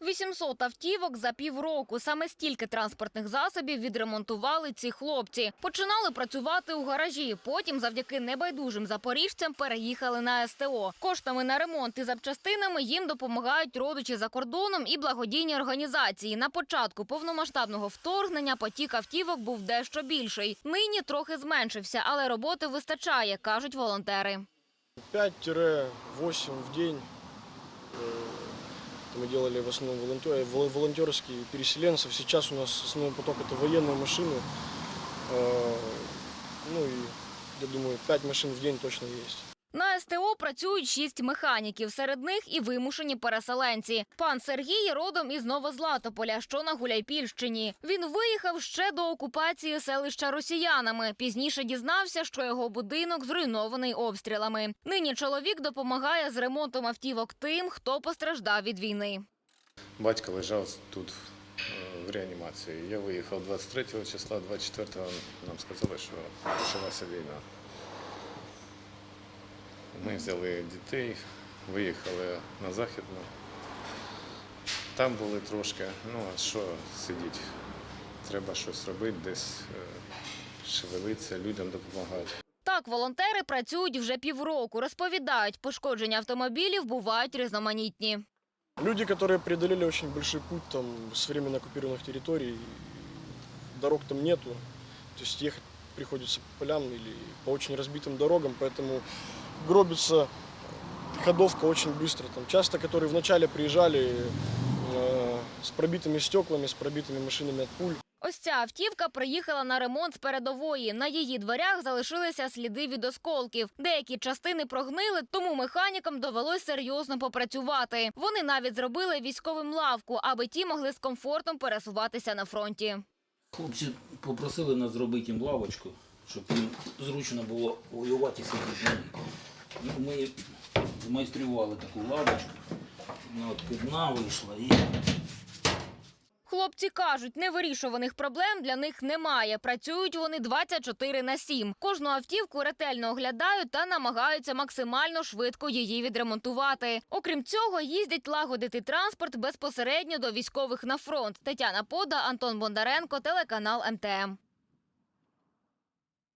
800 автівок за півроку. Саме стільки транспортних засобів відремонтували ці хлопці. Починали працювати у гаражі. Потім, завдяки небайдужим запоріжцям, переїхали на СТО. Коштами на ремонт і запчастинами їм допомагають родичі за кордоном і благодійні організації. На початку повномасштабного вторгнення потік автівок був дещо більший. Нині трохи зменшився, але роботи вистачає, кажуть волонтери. 5-8 в день. Э, Мы делали в основном волонтер- вол- волонтерские переселенцев. Сейчас у нас основной поток это военные машины. Э, Ну и, я думаю, 5 машин в день точно есть. На СТО працюють шість механіків. Серед них і вимушені переселенці. Пан Сергій родом із Новозлатополя, що на Гуляйпільщині. Він виїхав ще до окупації селища росіянами. Пізніше дізнався, що його будинок зруйнований обстрілами. Нині чоловік допомагає з ремонтом автівок тим, хто постраждав від війни. Батько лежав тут е, в реанімації. Я виїхав 23 числа, 24-го нам сказали, що почалася війна. Ми взяли дітей, виїхали на Західну. Там були трошки, ну а що сидіти? Треба щось робити, десь е, шевелитися, людям допомагати. Так, волонтери працюють вже півроку. Розповідають, пошкодження автомобілів бувають різноманітні. Люди, которые преодолели очень большой путь там, с временно оккупированных территорий, дорог там нету. То есть ехать приходится по полям или по очень разбитым дорогам, поэтому гробится ходовка очень быстро. Там часто, которые вначале приезжали э, с пробитыми стеклами, с пробитыми машинами от пуль, Ось ця автівка приїхала на ремонт з передової. На її дверях залишилися сліди від осколків. Деякі частини прогнили, тому механікам довелось серйозно попрацювати. Вони навіть зробили військовим лавку, аби ті могли з комфортом пересуватися на фронті. Хлопці попросили нас зробити їм лавочку, щоб їм зручно було воювати і сидіти на ній. Ну, Ми змайстрували таку лавочку, вона от одна вийшла і Хлопці кажуть, невирішуваних проблем для них немає. Працюють вони 24 на 7. Кожну автівку ретельно оглядають та намагаються максимально швидко її відремонтувати. Окрім цього, їздять лагодити транспорт безпосередньо до військових на фронт. Тетяна Пода, Антон Бондаренко, телеканал МТМ.